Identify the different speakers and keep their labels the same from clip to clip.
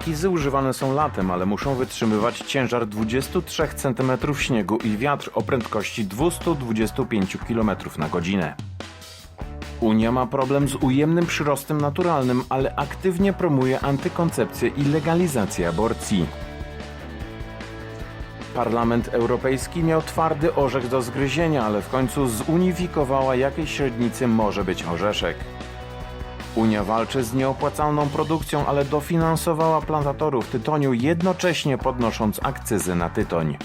Speaker 1: Markizy używane są latem, ale muszą wytrzymywać ciężar 23 cm śniegu i wiatr o prędkości 225 km na godzinę. Unia ma problem z ujemnym przyrostem naturalnym, ale aktywnie promuje antykoncepcję i legalizację aborcji. Parlament Europejski miał twardy orzech do zgryzienia, ale w końcu zunifikowała jakiej średnicy może być orzeszek. Unia walczy z nieopłacalną produkcją, ale dofinansowała plantatorów tytoniu, jednocześnie podnosząc akcyzy na tytoń.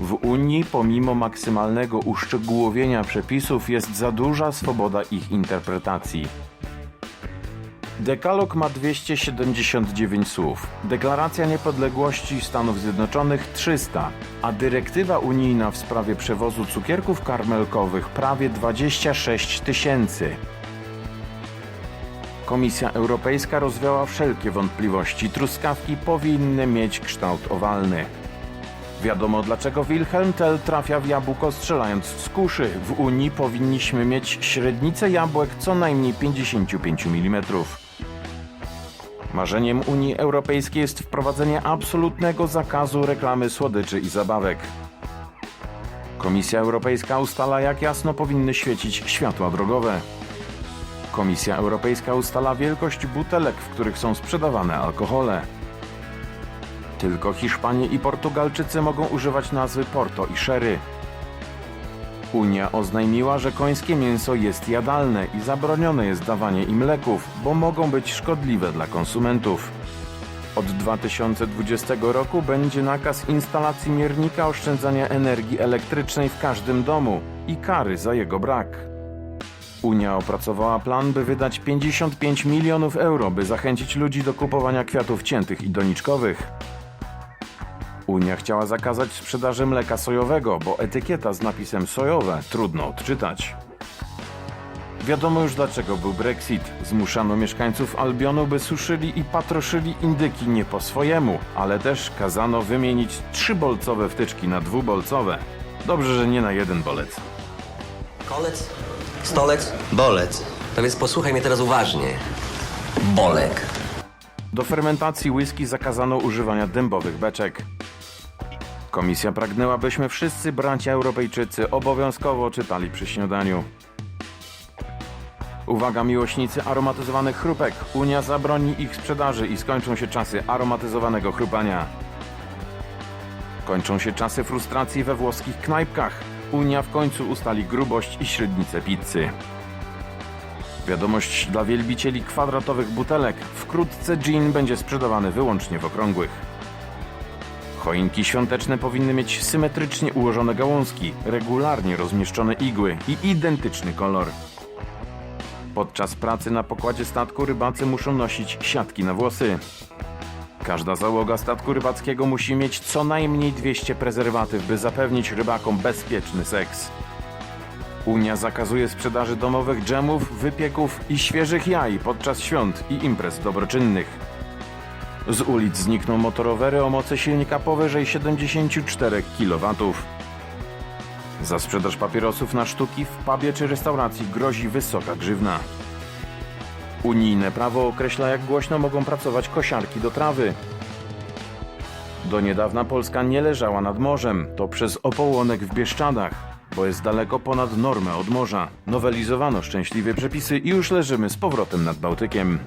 Speaker 1: W Unii, pomimo maksymalnego uszczegółowienia przepisów, jest za duża swoboda ich interpretacji. Dekalog ma 279 słów, Deklaracja Niepodległości Stanów Zjednoczonych 300, a dyrektywa unijna w sprawie przewozu cukierków karmelkowych prawie 26 tysięcy. Komisja Europejska rozwiała wszelkie wątpliwości. Truskawki powinny mieć kształt owalny. Wiadomo dlaczego Wilhelm Tell trafia w jabłko strzelając z kuszy. W Unii powinniśmy mieć średnicę jabłek co najmniej 55 mm. Marzeniem Unii Europejskiej jest wprowadzenie absolutnego zakazu reklamy słodyczy i zabawek. Komisja Europejska ustala jak jasno powinny świecić światła drogowe. Komisja Europejska ustala wielkość butelek, w których są sprzedawane alkohole. Tylko Hiszpanie i Portugalczycy mogą używać nazwy Porto i Sherry. Unia oznajmiła, że końskie mięso jest jadalne i zabronione jest dawanie im leków, bo mogą być szkodliwe dla konsumentów. Od 2020 roku będzie nakaz instalacji miernika oszczędzania energii elektrycznej w każdym domu i kary za jego brak. Unia opracowała plan, by wydać 55 milionów euro, by zachęcić ludzi do kupowania kwiatów ciętych i doniczkowych. Unia chciała zakazać sprzedaży mleka sojowego, bo etykieta z napisem sojowe trudno odczytać. Wiadomo już dlaczego był Brexit. Zmuszano mieszkańców Albionu, by suszyli i patroszyli indyki nie po swojemu, ale też kazano wymienić trzybolcowe wtyczki na dwubolcowe. Dobrze, że nie na jeden bolec.
Speaker 2: Stolec?
Speaker 3: Bolec.
Speaker 2: To więc posłuchaj mnie teraz uważnie. Bolek.
Speaker 1: Do fermentacji whisky zakazano używania dębowych beczek. Komisja pragnęła, byśmy wszyscy bracia Europejczycy obowiązkowo czytali przy śniadaniu. Uwaga miłośnicy aromatyzowanych chrupek. Unia zabroni ich sprzedaży i skończą się czasy aromatyzowanego chrupania. Kończą się czasy frustracji we włoskich knajpkach. Unia w końcu ustali grubość i średnicę pizzy. Wiadomość dla wielbicieli kwadratowych butelek. Wkrótce gin będzie sprzedawany wyłącznie w okrągłych. Choinki świąteczne powinny mieć symetrycznie ułożone gałązki, regularnie rozmieszczone igły i identyczny kolor. Podczas pracy na pokładzie statku rybacy muszą nosić siatki na włosy. Każda załoga statku rybackiego musi mieć co najmniej 200 prezerwatyw, by zapewnić rybakom bezpieczny seks. Unia zakazuje sprzedaży domowych dżemów, wypieków i świeżych jaj podczas świąt i imprez dobroczynnych. Z ulic znikną motorowery o mocy silnika powyżej 74 kW. Za sprzedaż papierosów na sztuki w pubie czy restauracji grozi wysoka grzywna. Unijne prawo określa, jak głośno mogą pracować kosiarki do trawy. Do niedawna Polska nie leżała nad morzem, to przez opołonek w Bieszczadach, bo jest daleko ponad normę od morza. Nowelizowano szczęśliwie przepisy i już leżymy z powrotem nad Bałtykiem.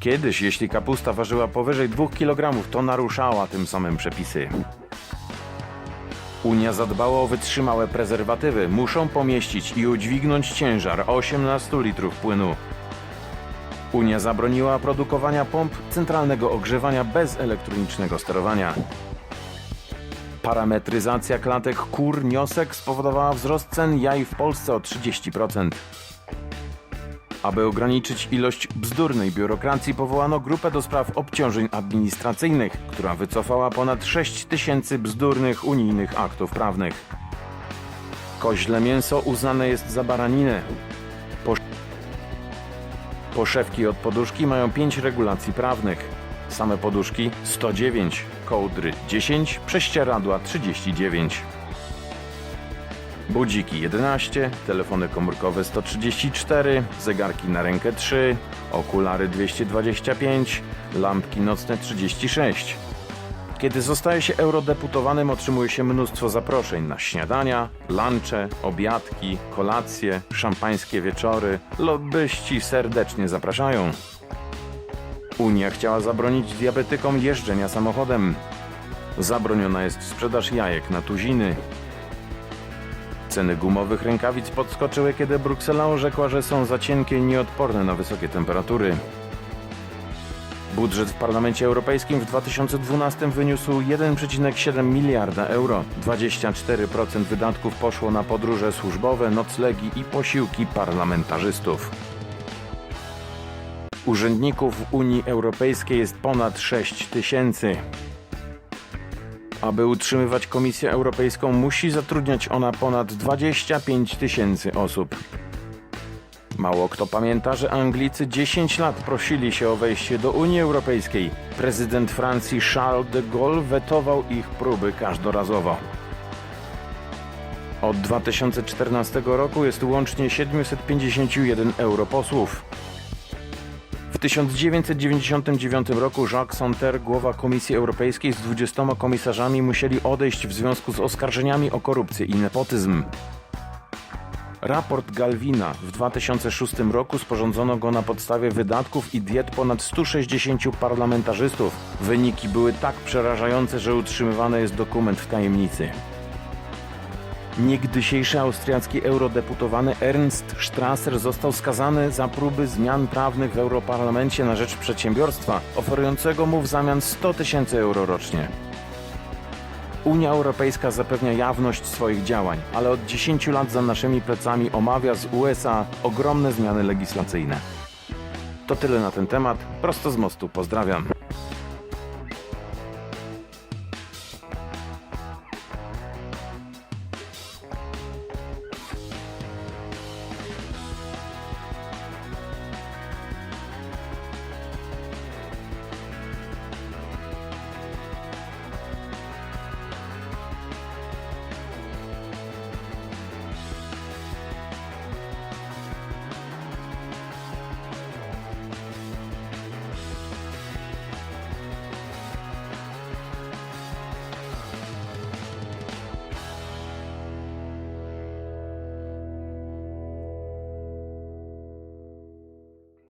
Speaker 1: Kiedyś, jeśli kapusta ważyła powyżej 2 kg, to naruszała tym samym przepisy. Unia zadbała o wytrzymałe prezerwatywy. Muszą pomieścić i udźwignąć ciężar 18 litrów płynu. Unia zabroniła produkowania pomp centralnego ogrzewania bez elektronicznego sterowania. Parametryzacja klatek kur niosek spowodowała wzrost cen jaj w Polsce o 30%. Aby ograniczyć ilość bzdurnej biurokracji, powołano grupę do spraw obciążeń administracyjnych, która wycofała ponad 6 tysięcy bzdurnych unijnych aktów prawnych. Koźle mięso uznane jest za baraninę. Posz- Poszewki od poduszki mają 5 regulacji prawnych. Same poduszki 109, kołdry 10, prześcieradła 39. Budziki 11, telefony komórkowe 134, zegarki na rękę 3, okulary 225, lampki nocne 36. Kiedy zostaje się eurodeputowanym, otrzymuje się mnóstwo zaproszeń na śniadania, lunche, obiadki, kolacje, szampańskie wieczory. Lobbyści serdecznie zapraszają. Unia chciała zabronić diabetykom jeżdżenia samochodem. Zabroniona jest sprzedaż jajek na tuziny. Ceny gumowych rękawic podskoczyły, kiedy Bruksela orzekła, że są za cienkie i nieodporne na wysokie temperatury. Budżet w Parlamencie Europejskim w 2012 wyniósł 1,7 miliarda euro. 24% wydatków poszło na podróże służbowe, noclegi i posiłki parlamentarzystów. Urzędników w Unii Europejskiej jest ponad 6 tysięcy. Aby utrzymywać Komisję Europejską, musi zatrudniać ona ponad 25 tysięcy osób. Mało kto pamięta, że Anglicy 10 lat prosili się o wejście do Unii Europejskiej. Prezydent Francji Charles de Gaulle wetował ich próby każdorazowo. Od 2014 roku jest łącznie 751 europosłów. W 1999 roku Jacques Santer, głowa Komisji Europejskiej z 20 komisarzami musieli odejść w związku z oskarżeniami o korupcję i nepotyzm. Raport Galwina w 2006 roku sporządzono go na podstawie wydatków i diet ponad 160 parlamentarzystów. Wyniki były tak przerażające, że utrzymywany jest dokument w tajemnicy. Niegdysiejszy austriacki eurodeputowany Ernst Strasser został skazany za próby zmian prawnych w Europarlamencie na rzecz przedsiębiorstwa, oferującego mu w zamian 100 tysięcy euro rocznie. Unia Europejska zapewnia jawność swoich działań, ale od 10 lat za naszymi plecami omawia z USA ogromne zmiany legislacyjne. To tyle na ten temat. Prosto z mostu pozdrawiam.